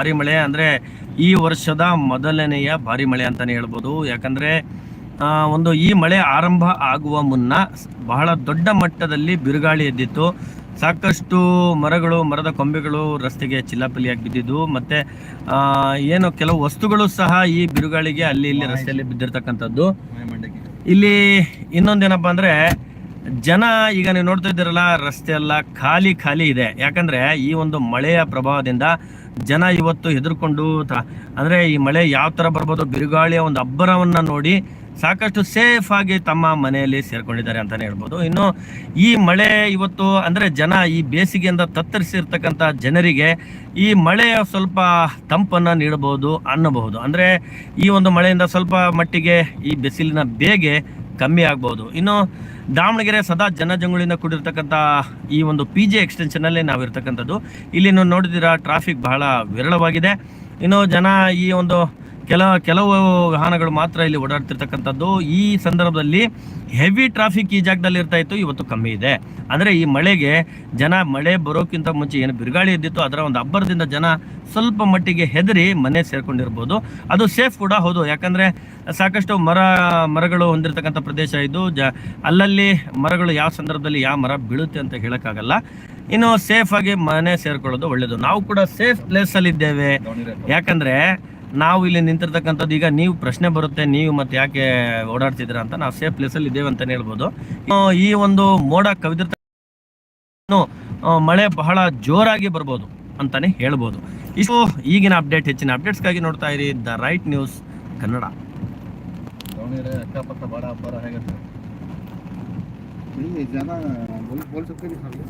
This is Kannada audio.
ಭಾರಿ ಮಳೆ ಅಂದರೆ ಈ ವರ್ಷದ ಮೊದಲನೆಯ ಭಾರಿ ಮಳೆ ಅಂತಲೇ ಹೇಳ್ಬೋದು. ಯಾಕಂದರೆ ಒಂದು ಈ ಮಳೆ ಆರಂಭ ಆಗುವ ಮುನ್ನ ಬಹಳ ದೊಡ್ಡ ಮಟ್ಟದಲ್ಲಿ ಬಿರುಗಾಳಿ ಎದ್ದಿತ್ತು. ಸಾಕಷ್ಟು ಮರಗಳು ಮರದ ಕೊಂಬೆಗಳು ರಸ್ತೆಗೆ ಚಿಲ್ಲಾಪಿಲ್ಲಿಯಾಗಿ ಬಿದ್ದಿದ್ದು. ಮತ್ತು ಏನು ಕೆಲವು ವಸ್ತುಗಳು ಸಹ ಈ ಬಿರುಗಾಳಿಗೆ ಅಲ್ಲಿ ಇಲ್ಲಿ ರಸ್ತೆಯಲ್ಲಿ ಬಿದ್ದಿರ್ತಕ್ಕಂಥದ್ದು. ಇಲ್ಲಿ ಇನ್ನೊಂದೇನಪ್ಪ ಅಂದರೆ ಜನ ಈಗ ನೀವು ನೋಡ್ತಾ ಇದ್ದೀರಲ್ಲ, ರಸ್ತೆ ಎಲ್ಲ ಖಾಲಿ ಖಾಲಿ ಇದೆ. ಯಾಕಂದ್ರೆ ಈ ಒಂದು ಮಳೆಯ ಪ್ರಭಾವದಿಂದ ಜನ ಇವತ್ತು ಹೆದರ್ಕೊಂಡು ಅಂದ್ರೆ ಈ ಮಳೆ ಯಾವ ತರ ಬರ್ಬೋದು ಬಿರುಗಾಳಿಯ ಒಂದು ಅಬ್ಬರವನ್ನ ನೋಡಿ ಸಾಕಷ್ಟು ಸೇಫ್ ಆಗಿ ತಮ್ಮ ಮನೆಯಲ್ಲಿ ಸೇರ್ಕೊಂಡಿದ್ದಾರೆ ಅಂತಾನೆ ಹೇಳ್ಬೋದು. ಇನ್ನು ಈ ಮಳೆ ಇವತ್ತು ಅಂದ್ರೆ ಜನ ಈ ಬೇಸಿಗೆಯಿಂದ ತತ್ತರಿಸಿರ್ತಕ್ಕಂಥ ಜನರಿಗೆ ಈ ಮಳೆಯ ಸ್ವಲ್ಪ ತಂಪನ್ನ ನೀಡಬಹುದು ಅನ್ನಬಹುದು. ಅಂದ್ರೆ ಈ ಒಂದು ಮಳೆಯಿಂದ ಸ್ವಲ್ಪ ಮಟ್ಟಿಗೆ ಈ ಬಿಸಿಲಿನ ಬೇಗೆ ಕಮ್ಮಿ ಆಗ್ಬೋದು. ಇನ್ನು ದಾವಣಗೆರೆ ಸದಾ ಜನಜಂಗುಳಿಂದ ಕೂಡಿರ್ತಕ್ಕಂಥ ಈ ಒಂದು ಪಿ ಜಿ ಎಕ್ಸ್ಟೆನ್ಷನಲ್ಲಿ ನಾವು ಇರ್ತಕ್ಕಂಥದ್ದು. ಇಲ್ಲಿ ನೀವು ನೋಡಿದಿರ ಟ್ರಾಫಿಕ್ ಬಹಳ ವಿರಳವಾಗಿದೆ. ಇನ್ನು ಜನ ಈ ಒಂದು ಕೆಲ, ಕೆಲವು ವಾಹನಗಳು ಮಾತ್ರ ಇಲ್ಲಿ ಓಡಾಡ್ತಿರ್ತಕ್ಕಂಥದ್ದು. ಈ ಸಂದರ್ಭದಲ್ಲಿ ಹೆವಿ ಟ್ರಾಫಿಕ್ ಈ ಜಾಗದಲ್ಲಿ ಇರ್ತಾ ಇತ್ತು, ಇವತ್ತು ಕಮ್ಮಿ ಇದೆ. ಅಂದರೆ ಈ ಮಳೆಗೆ ಜನ ಮಳೆ ಬರೋಕ್ಕಿಂತ ಮುಂಚೆ ಏನು ಬಿರುಗಾಳಿ ಇದ್ದಿತ್ತು ಅದರ ಒಂದು ಅಬ್ಬರದಿಂದ ಜನ ಸ್ವಲ್ಪ ಮಟ್ಟಿಗೆ ಹೆದರಿ ಮನೆ ಸೇರ್ಕೊಂಡಿರ್ಬೋದು. ಅದು ಸೇಫ್ ಕೂಡ ಹೌದು. ಯಾಕಂದರೆ ಸಾಕಷ್ಟು ಮರ, ಮರಗಳು ಹೊಂದಿರತಕ್ಕಂಥ ಪ್ರದೇಶ ಇದು. ಜ, ಅಲ್ಲಲ್ಲಿ ಮರಗಳು ಯಾವ ಸಂದರ್ಭದಲ್ಲಿ ಯಾವ ಮರ ಬೀಳುತ್ತೆ ಅಂತ ಹೇಳೋಕ್ಕಾಗಲ್ಲ. ಇನ್ನು ಸೇಫ್ ಆಗಿ ಮನೆ ಸೇರ್ಕೊಳ್ಳೋದು ಒಳ್ಳೆಯದು ನಾವು ಕೂಡ ಸೇಫ್ ಪ್ಲೇಸಲ್ಲಿದ್ದೇವೆ ಯಾಕಂದ್ರೆ ನಾವು ಇಲ್ಲಿ ನಿಂತಿರ್ತಕ್ಕಂಥದ್ದು ಈಗ ನೀವು ಪ್ರಶ್ನೆ ಬರುತ್ತೆ ನೀವು ಮತ್ತೆ ಯಾಕೆ ಓಡಾಡ್ತಿದ್ದೀರಾ ಅಂತ ನಾವು ಸೇಫ್ ಪ್ಲೇಸಲ್ಲಿ ಇದ್ದೇವೆ ಅಂತಲೇ ಹೇಳ್ಬೋದು. ಈ ಒಂದು ಮೋಡ ಕವಿದಿರ್ತ ಮಳೆ ಬಹಳ ಜೋರಾಗಿ ಬರ್ಬೋದು ಅಂತಾನೆ ಹೇಳ್ಬೋದು. ಇಷ್ಟು ಈಗಿನ ಅಪ್ಡೇಟ್ ಹೆಚ್ಚಿನ ಅಪ್ಡೇಟ್ಸ್ಗಾಗಿ ನೋಡ್ತಾ ಇರಿ ದ ರೈಟ್ ನ್ಯೂಸ್ ಕನ್ನಡ. ಅಕ್ಕಪಕ್ಕ ಬಾಡ ಅಬ್ಬರ ಹೇಗತ್ತೆ